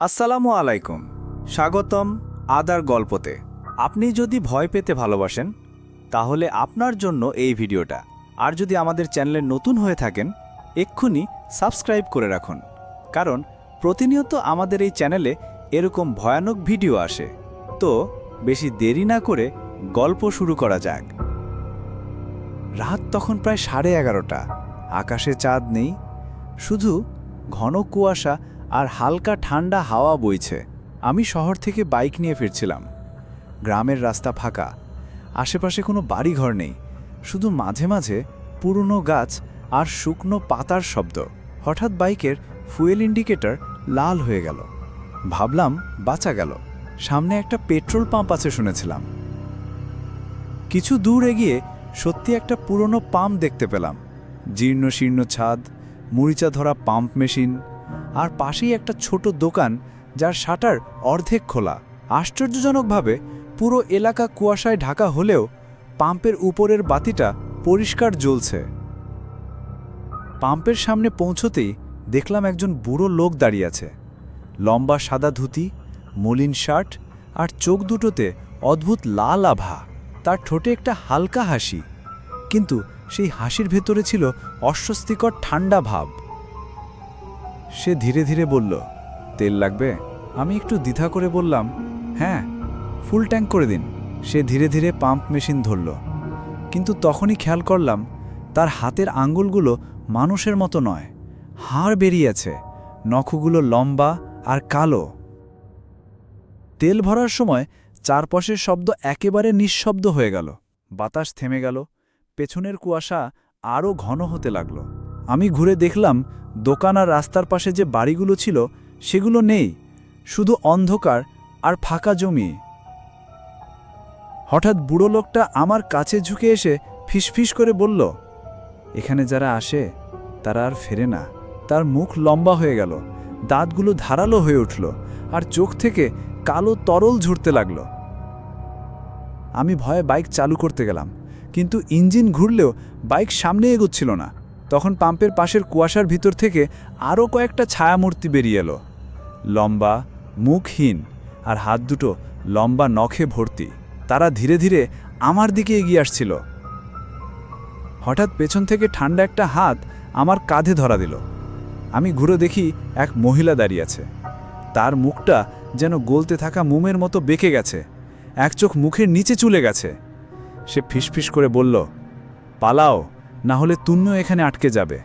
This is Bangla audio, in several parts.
আসসালামু আলাইকুম। স্বাগতম আদার গল্পতে। আপনি যদি ভয় পেতে ভালোবাসেন, তাহলে আপনার জন্য এই ভিডিওটা। আর যদি আমাদের চ্যানেলে নতুন হয়ে থাকেন, এক্ষুনি সাবস্ক্রাইব করে রাখুন। কারণ প্রতিনিয়ত আমাদের এই চ্যানেলে এরকম ভয়ানক ভিডিও আসে। তো বেশি দেরি না করে গল্প শুরু করা যাক। রাত তখন প্রায় সাড়ে এগারোটা। আকাশে চাঁদ নেই। শুধু ঘন কুয়াশা আর হালকা ঠান্ডা হাওয়া বইছে। আমি শহর থেকে বাইক নিয়ে ফিরছিলাম। গ্রামের রাস্তা ফাঁকা। আশেপাশে কোনো বাড়িঘর নেই। শুধু মাঝে মাঝে পুরনো গাছ আর শুকনো পাতার শব্দ। হঠাৎ বাইকের ফুয়েল ইন্ডিকেটর লাল হয়ে গেল। ভাবলাম, বাঁচা গেল। সামনে একটা পেট্রোল পাম্প আছে শুনেছিলাম। কিছু দূর এগিয়ে সত্যি একটা পুরনো পাম্প দেখতে পেলাম। জীর্ণ শীর্ণ ছাদ মরিচা ধরা পাম্প মেশিন আর পাশেই একটা ছোট দোকান যার শাটার অর্ধেক খোলা। আশ্চর্যজনকভাবে পুরো এলাকা কুয়াশায় ঢাকা হলেও পাম্পের উপরের বাতিটা পরিষ্কার জ্বলছে। পাম্পের সামনে পৌঁছতেই দেখলাম একজন বুড়ো লোক দাঁড়িয়ে আছে। লম্বা সাদা ধুতি, মলিন শার্ট আর চোখ দুটোতে অদ্ভুত লাল আভা। তার ঠোঁটে একটা হালকা হাসি। কিন্তু সেই হাসির ভেতরে ছিল অস্বস্তিকর ঠান্ডা ভাব। সে ধীরে ধীরে বলল, তেল লাগবে? আমি একটু দ্বিধা করে বললাম হ্যাঁ ফুল ট্যাঙ্ক করে দিন। সে ধীরে ধীরে পাম্প মেশিন ধরল। কিন্তু তখনই খেয়াল করলাম, তার হাতের আঙ্গুলগুলো মানুষের মতো নয়, হাড় বেরিয়েছে নখগুলো লম্বা আর কালো। তেল ভরার সময় চারপাশের শব্দ একেবারে নিঃশব্দ হয়ে গেল। বাতাস থেমে গেল, পেছনের কুয়াশা আরও ঘন হতে লাগল। আমি ঘুরে দেখলাম দোকান আর রাস্তার পাশে যে বাড়িগুলো ছিল, সেগুলো নেই, শুধু অন্ধকার আর ফাঁকা জমি। হঠাৎ বুড়ো লোকটা আমার কাছে ঝুঁকে এসে ফিসফিস করে বলল, এখানে যারা আসে, তারা আর ফেরে না। তার মুখ লম্বা হয়ে গেল, দাঁতগুলো ধারালো হয়ে উঠল আর চোখ থেকে কালো তরল ঝরতে লাগল। আমি ভয়ে বাইক চালু করতে গেলাম, কিন্তু ইঞ্জিন ঘুরলেও বাইক সামনে এগোচ্ছিল না। তখন পাম্পের পাশের কুয়াশার ভিতর থেকে আরও কয়েকটা ছায়ামূর্তি বেরিয়ে এলো। লম্বা, মুখহীন, আর হাত দুটো লম্বা নখে ভর্তি। তারা ধীরে ধীরে আমার দিকে এগিয়ে আসছিল। হঠাৎ পেছন থেকে ঠান্ডা একটা হাত আমার কাঁধে ধরা দিল। আমি ঘুরে দেখি এক মহিলা দাঁড়িয়ে আছে। তার মুখটা যেন গলতে থাকা মোমের মতো বেঁকে গেছে। এক চোখ মুখের নিচে চুলে গেছে। সে ফিসফিস করে বলল, পালাও। না হলে তুমিও এখানে আটকে যাবে।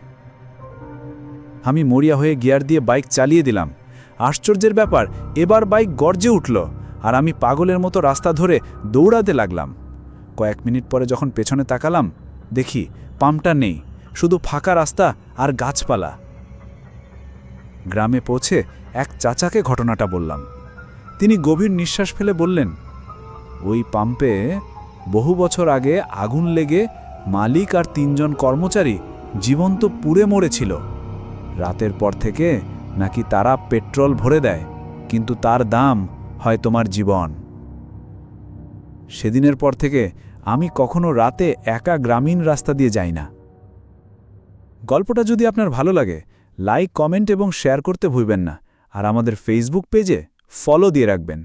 আমি মরিয়া হয়ে গিয়ার দিয়ে বাইক চালিয়ে দিলাম। আশ্চর্যের ব্যাপার, এবার বাইক গর্জে উঠল আর আমি পাগলের মতো রাস্তা ধরে দৌড়াতে লাগলাম। কয়েক মিনিট পরে যখন পেছনে তাকালাম, দেখি পাম্পটা নেই, শুধু ফাঁকা রাস্তা আর গাছপালা। গ্রামে পৌঁছে এক চাচাকে ঘটনাটা বললাম। তিনি গভীর নিঃশ্বাস ফেলে বললেন, ওই পাম্পে বহু বছর আগে আগুন লেগে মালিক আর তিনজন কর্মচারী জীবন্ত পুড়ে মরেছিল। রাতের পর থেকে নাকি তারা পেট্রোল ভরে দেয়, কিন্তু তার দাম হয় তোমার জীবন। সেদিনের পর থেকে আমি কখনো রাতে একা গ্রামীণ রাস্তা দিয়ে যাই না। গল্পটা যদি আপনার ভালো লাগে, লাইক, কমেন্ট এবং শেয়ার করতে ভুলবেন না, আর আমাদের ফেসবুক পেজে ফলো দিয়ে রাখবেন।